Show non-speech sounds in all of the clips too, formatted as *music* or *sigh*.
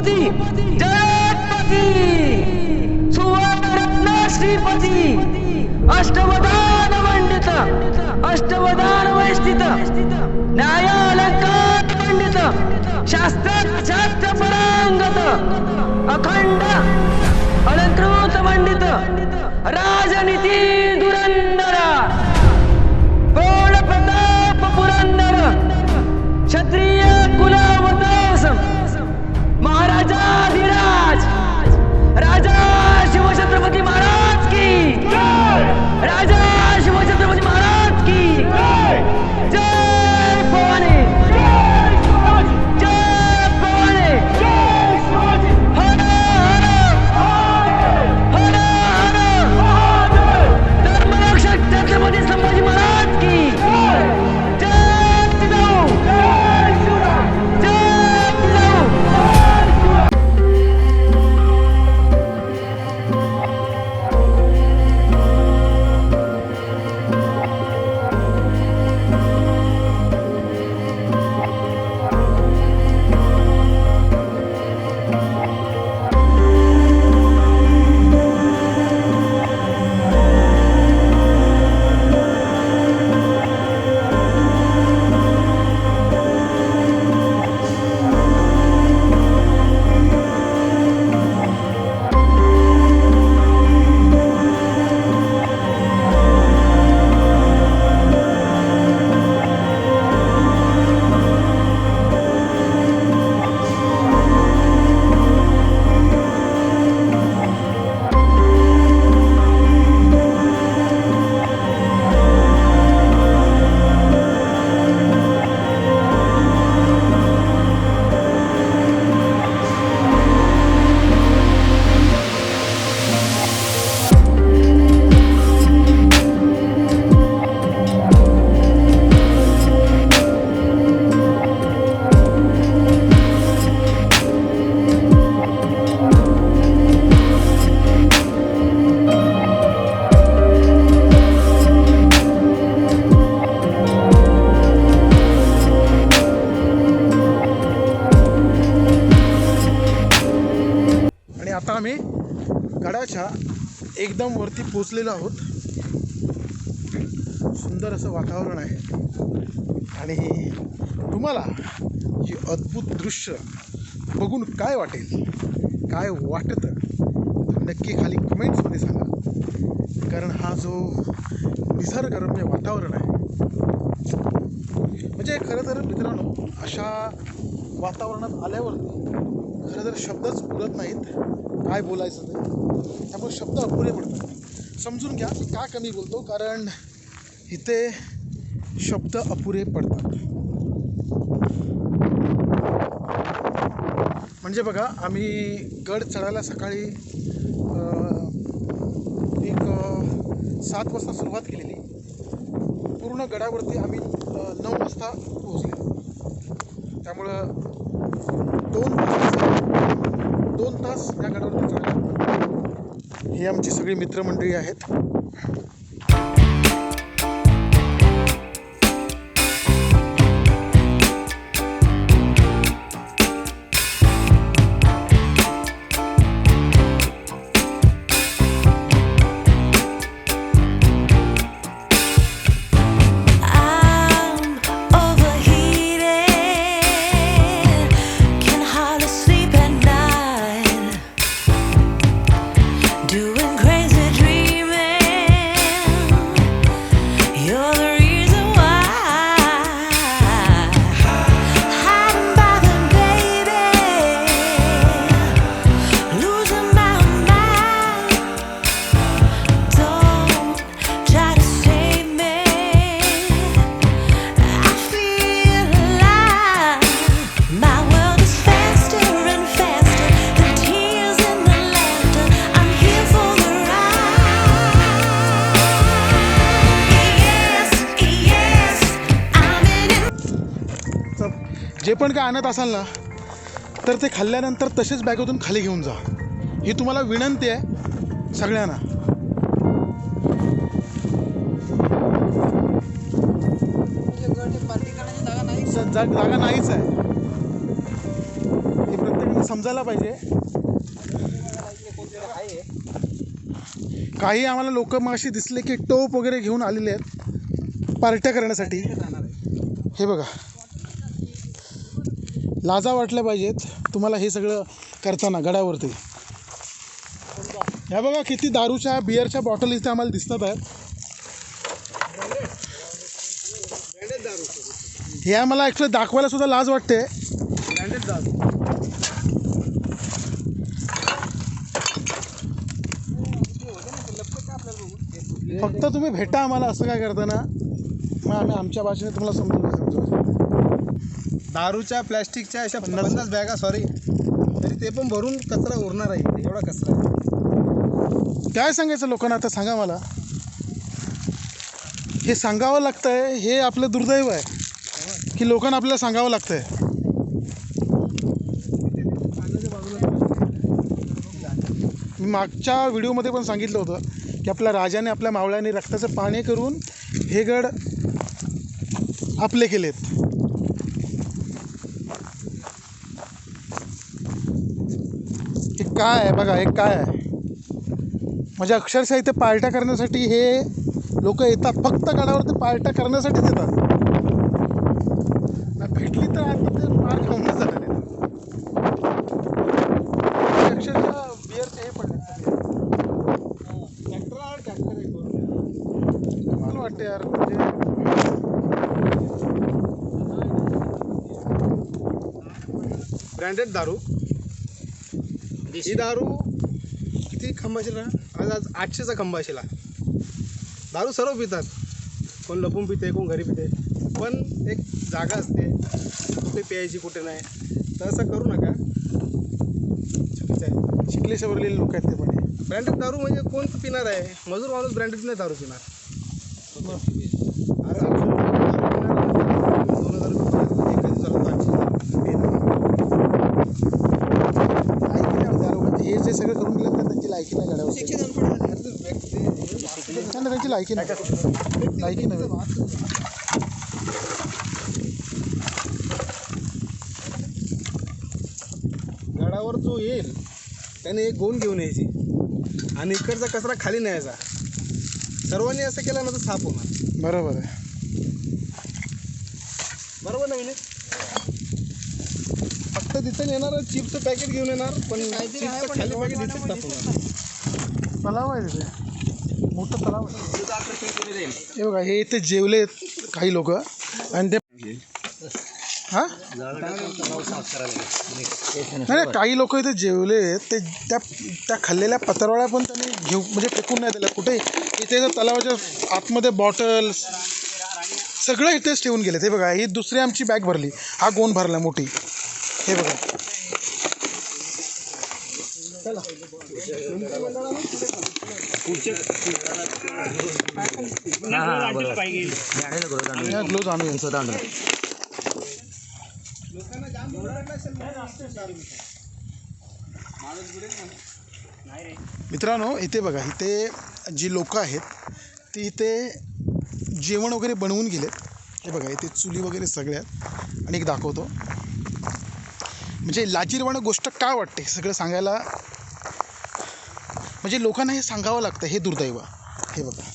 श्रीपती जगपती सुवर्णरत्न श्रीपती अष्टवदान पंडित अष्टवदान वैस्थित न्यायालंकार पंडित शास्त्र शास्त्र परांगत अखंड अलंकृत पंडित राजनीती आम्ही गडाच्या एकदम वरती पोचलेलो आहोत. सुंदर असं वातावरण आहे. आणि तुम्हाला ही अद्भुत दृश्य बघून काय वाटेल काय वाटतं नक्की खाली कमेंट्समध्ये सांगा. कारण हा जो निसर्गरम्य वातावरण आहे म्हणजे खरं तर मित्रांनो अशा वातावरणात आल्यावरती खरं तर शब्दच उरत नाहीत. काय बोलायचं ते? त्यामुळे शब्द अपुरे पडतात. समजून घ्या मी का कमी बोलतो कारण इथे शब्द अपुरे पडतात. म्हणजे बघा आम्ही गड चढायला सकाळी एक सात वाजता सुरुवात केलेली. पूर्ण गडावरती आम्ही नऊ वाजता पोहोचले. त्यामुळं दोन दोन तास या गडावरती चढायला आमची सगळी मित्रमंडळी आहेत. पण काय आणत असाल ना तर ते खाल्ल्यानंतर तसेच बॅगेतून खाली घेऊन जा. ही तुम्हाला विनंती आहे सगळ्यांना. जागा नाहीच आहे. हे प्रत्येकाने समजायला पाहिजे. काही आम्हाला लोक मग अशी दिसले की टोप वगैरे घेऊन आलेले आहेत पार्ट्या करण्यासाठी. हे बघा. लाजा वाटल्या पाहिजेत. तुम्हाला हे सगळं करताना गडावरती ह्या बघा किती दारूच्या बिअरच्या बॉटल इथे आम्हाला दिसतात आहेत. हे आम्हाला ॲक्च्युली दाखवायला सुद्धा लाज वाटते. फक्त तुम्ही भेटा आम्हाला असं काय करताना. मग आम्ही आमच्या भाषेने तुम्हाला समजून समजू दारूच्या प्लॅस्टिकच्या अशा पन्नास बॅगा सॉरी तरी ते पण भरून कचरा उरणार आहे. एवढा कचरा आहे. काय सांगायचं लोकांना आता? सांगा मला. हे सांगावं लागतंय हे आपलं दुर्दैव आहे. की लोकांना आपल्याला सांगावं लागतंय. मी मागच्या व्हिडिओमध्ये पण सांगितलं होतं की आपल्या राजाने आपल्या मावळ्याने रक्ताचं पाणी करून हे गड आपले केलेत. काय आहे? बघा हे काय आहे? म्हणजे अक्षरशः इथे पार्ट्या करण्यासाठी हे लोक येतात. फक्त गडावरती पार्ट्या करण्यासाठीच येतात. ना भेटली तर आता ते मार खाऊनच झालं अक्षरशः बिअरचे हे पडले मला वाटतं यार. म्हणजे ब्रँडेड दारू. ही दारू किती खंबाशीला आज आज आठशेचा खंबाशीला दारू सर्व पितात. कोण लपून पिते कोण घरी पिते. पण एक जागा असते. कुठे प्यायची कुठे नाही. तर असं करू नका. चुकीचं आहे. शिकले सवरलेले लोक आहेत ते पण. ब्रँडेड दारू म्हणजे कोण पिणार आहे? मजूर माणूस ब्रँडेड नाही दारू पिणार आज आठशे रुपये दारू पिणार, दोन हजार रुपये एक कधी झालं तर आठशे दारू लायकी नाही होत या लोकांची. हे जे सगळं करून दिलं तर त्यांची लायकी नाही गडावर नाही ना, त्यांची लायकी नाही. लायकी नाही. गडावर जो येईल त्याने एक गोण घेऊन यायची. आणि इकडचा कचरा खाली न्यायचा. सर्वांनी असं केलं ना तर साफ होणार. बरोबर आहे. बरोबर ना? तिथं येणार चिपचं पॅकेट घेऊन येणार पण खाली पॅकेट तलाव आहे तिथे. मोठं तलाव आहे. हे बघा हे इथे जेवलेत काही लोक. आणि ते हा? नाही नाही, काही लोक इथे जेवले ते त्या त्या खाल्लेल्या पत्रावळ्या पण त्यांनी घेऊ म्हणजे फेकून नाही दिल्या. कुठे? इथे जर तलावाच्या आतमध्ये बॉटल्स सगळं इथेच ठेवून गेले हे बघा ही दुसरी आमची बॅग भरली. हा गोण भरला मोठी. हे बघा. ग्लोज मित्रांनो इथे बघा इथे जी लोक आहेत ती इथे जेवण वगैरे बनवून गेलेत. हे बघा इथे चुली वगैरे सगळे आहेत आणि एक दाखवतो. म्हणजे लाजीरवाणं गोष्ट काय वाटते? सगळं सांगायला म्हणजे लोकांना हे सांगावं लागतं हे दुर्दैव. हे बघा.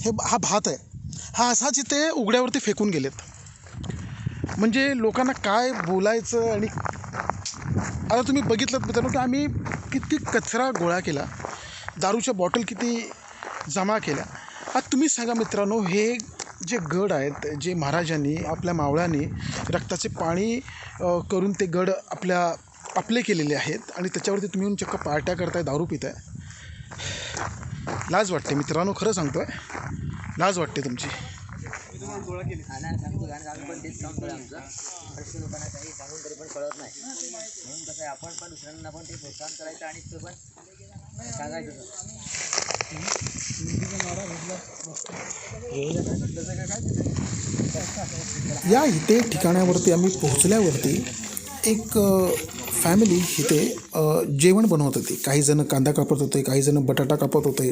हे हा भात आहे. हा असाच इथे उघड्यावरती फेकून गेलेत. म्हणजे लोकांना काय बोलायचं आणि आता तुम्ही बघितलं मित्रांनो की आम्ही किती कचरा गोळा केला. दारूच्या बॉटल किती जमा केल्या. आता तुम्ही सांगा मित्रांनो हे जे गड आहेत जे महाराजांनी आपल्या मावळ्यांनी रक्ताचे पाणी करून ते गड आपल्या आपले केलेले आहेत आणि त्याच्यावरती तुम्ही येऊन चक्क पार्ट्या करताय दारू पिताय. लाज वाटते मित्रांनो खरं सांगतोय. लाज वाटते तुमची. लोकांना काही सांगून तरी पण कळत नाही म्हणून कसं आहे आपण पण दुसऱ्यांना पण ते प्रोत्साहन करायचं आणि ते पण सांगायचं या इथे ठिकाणावरती आम्ही पोहोचल्यावरती एक फॅमिली इथे जेवण बनवत होती. काही जण कांदा कापत होते काही जण बटाटा कापत होते.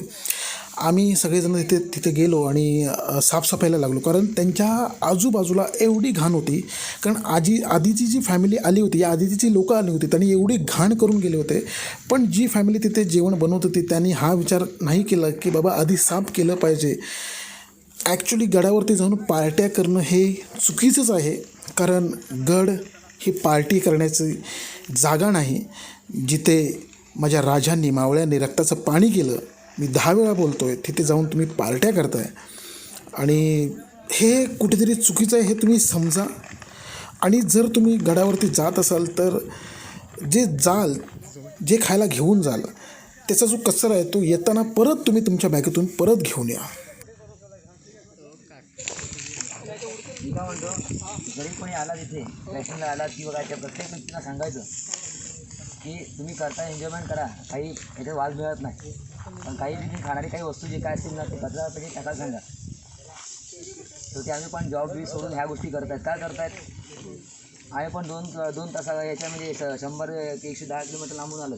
आम्ही सगळेजण तिथे तिथे गेलो आणि साफसफाईला लागलो. कारण त्यांच्या आजूबाजूला एवढी घाण होती. कारण आजी आधीची जी फॅमिली आली होती या आधीची जी लोकं आली होती त्यांनी एवढी घाण करून गेले होते. पण जी फॅमिली तिथे जेवण बनवत होती त्यांनी हा विचार नाही केला की बाबा आधी साफ केलं पाहिजे. ॲक्च्युली गडावरती जाऊन पार्ट्या करणं हे चुकीचंच आहे. कारण गड ही पार्टी करण्याची जागा नाही. जिथे माझ्या राजांनी मावळ्यांनी रक्ताचं पाणी केलं मी दहा वेळा बोलतो आहे तिथे जाऊन तुम्ही पार्ट्या करताय. आणि हे कुठेतरी चुकीचं आहे हे तुम्ही समजा. आणि जर तुम्ही गडावरती जात असाल तर जे जाल जे खायला घेऊन जाल त्याचा जो कचरा आहे तो येताना परत तुम्ही तुमच्या बॅगेतून परत घेऊन या. जरी कोणी आला तिथे ट्रॅकिंगला आला की बघा त्या प्रत्येक व्यक्तीला सांगायचं की तुम्ही करता एन्जॉयमेंट करा. काही याच्यात वाज मिळत नाही. काही तुम्ही खाणारी काही वस्तू जे काय असतील ना ते कचरा पैकी टाकायला सांगा. तर ते आम्ही पण जॉब बी सोडून ह्या गोष्टी करतायत काय करतायत आम्ही पण दोन दोन तासा याच्या म्हणजे श- शंभर ते एकशे दहा किलोमीटर लांबून आलो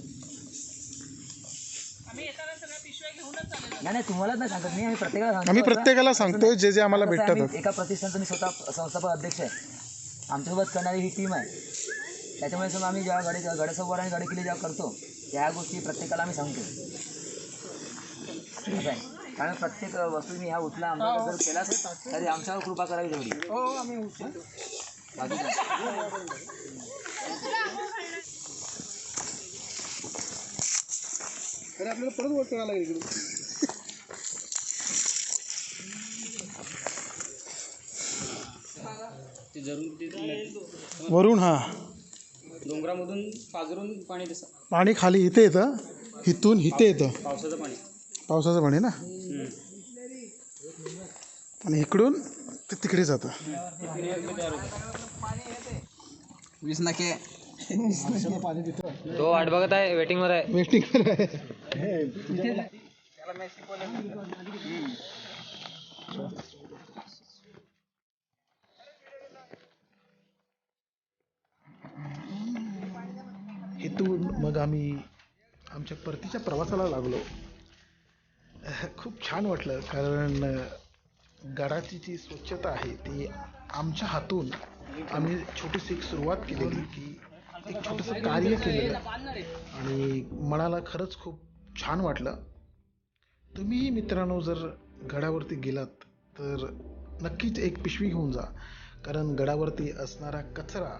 नाही नाही तुम्हालाच नाही सांगत. मी आम्ही प्रत्येकाला सांगतो. आम्ही? प्रत्येकाला सांगतोय जे जे आम्हाला कसं आहे, भेटतात आम्ही एका प्रतिष्ठानचं मी स्वतः संस्थापक अध्यक्ष आहे. आमच्यासोबत करणारी ही टीम आहे. त्याच्यामुळे समजा आम्ही जेव्हा गडे गडेसंवार आणि गडकिल्ले जेव्हा करतो त्या गोष्टी प्रत्येकाला आम्ही सांगतो असं आहे. कारण प्रत्येक वस्तू मी ह्या उचला आमच्याकडे जर केलाच तरी आमच्यावर कृपा करावी तेवढी. हो आम्ही बाकी काय? अरे आपल्याला परत वर करायला लागेल इकडून वरून हा. डोंगरामधून पाझरून पाणी पाणी खाली इथे येतं इथून इथे येतं. पावसाचं पाणी. पावसाचं पाणी ना? आणि इकडून ते तिकडे जातं. वीस नके. तो वाट बघत आहे वेटिंग वर आहे. वेटिंग आहे. इथून मग आम्ही आमच्या परतीच्या प्रवासाला लागलो. *laughs* खूप छान वाटलं कारण गडाची जी स्वच्छता आहे ती आमच्या हातून आम्ही छोटीशी एक सुरुवात केलेली की एक छोटंसं कार्य केलेलं आणि मनाला खरंच खूप छान वाटलं. तुम्ही मित्रांनो जर गडावरती गेलात तर नक्कीच एक पिशवी घेऊन जा कारण गडावरती असणारा कचरा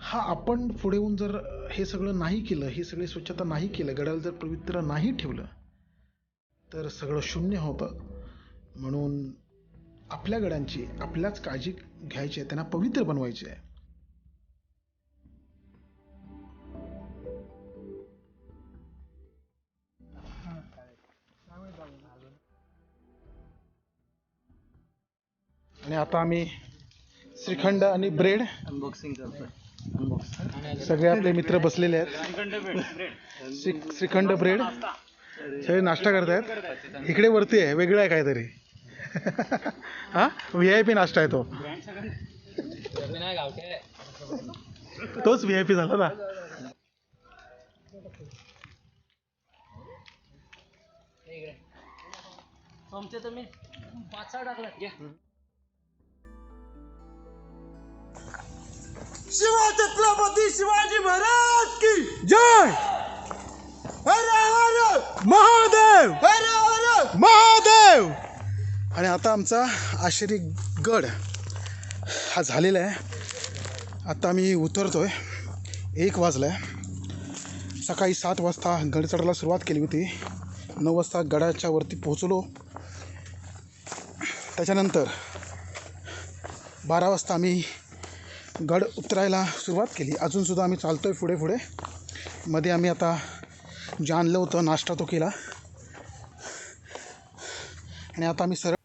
हा आपण पुढे येऊन जर हे सगळं नाही केलं हे सगळी स्वच्छता नाही केलं गडाला जर पवित्र नाही ठेवलं तर सगळं शून्य होतं. म्हणून आपल्या गड्यांची आपल्याच काळजी घ्यायची आहे त्यांना पवित्र बनवायचे आहे. आणि आता आम्ही श्रीखंड आणि ब्रेड अनबॉक्सिंग करतोय. सगळे आपले मित्र बसलेले आहेत. श्री श्रीखंड ब्रेड. सगळे नाश्ता करतायत? इकडे वरती आहे वेगळं आहे काहीतरी. हा? व्ही आय पी नाश्ता आहे तो. तोच व्ही आय पी झाला ना. शिवछत्रपती शिवाजी महाराज की जय! महादेव! हर हर महादेव! आणि आता आमचा आश्री गड हा झालेला आहे. आता आम्ही उतरतोय. एक वाजला आहे सकाळी सात वाजता गड चढायला सुरुवात केली होती. नऊ वाजता गडाच्या वरती पोहोचलो. त्याच्यानंतर बारा वाजता आम्ही गड उतरायला सुरुवात केली. अजूनसुद्धा आम्ही चालतोय पुढे पुढे. मध्ये आम्ही आता जे आणलं होतं नाश्ता तो केला. आणि आता आम्ही सरळ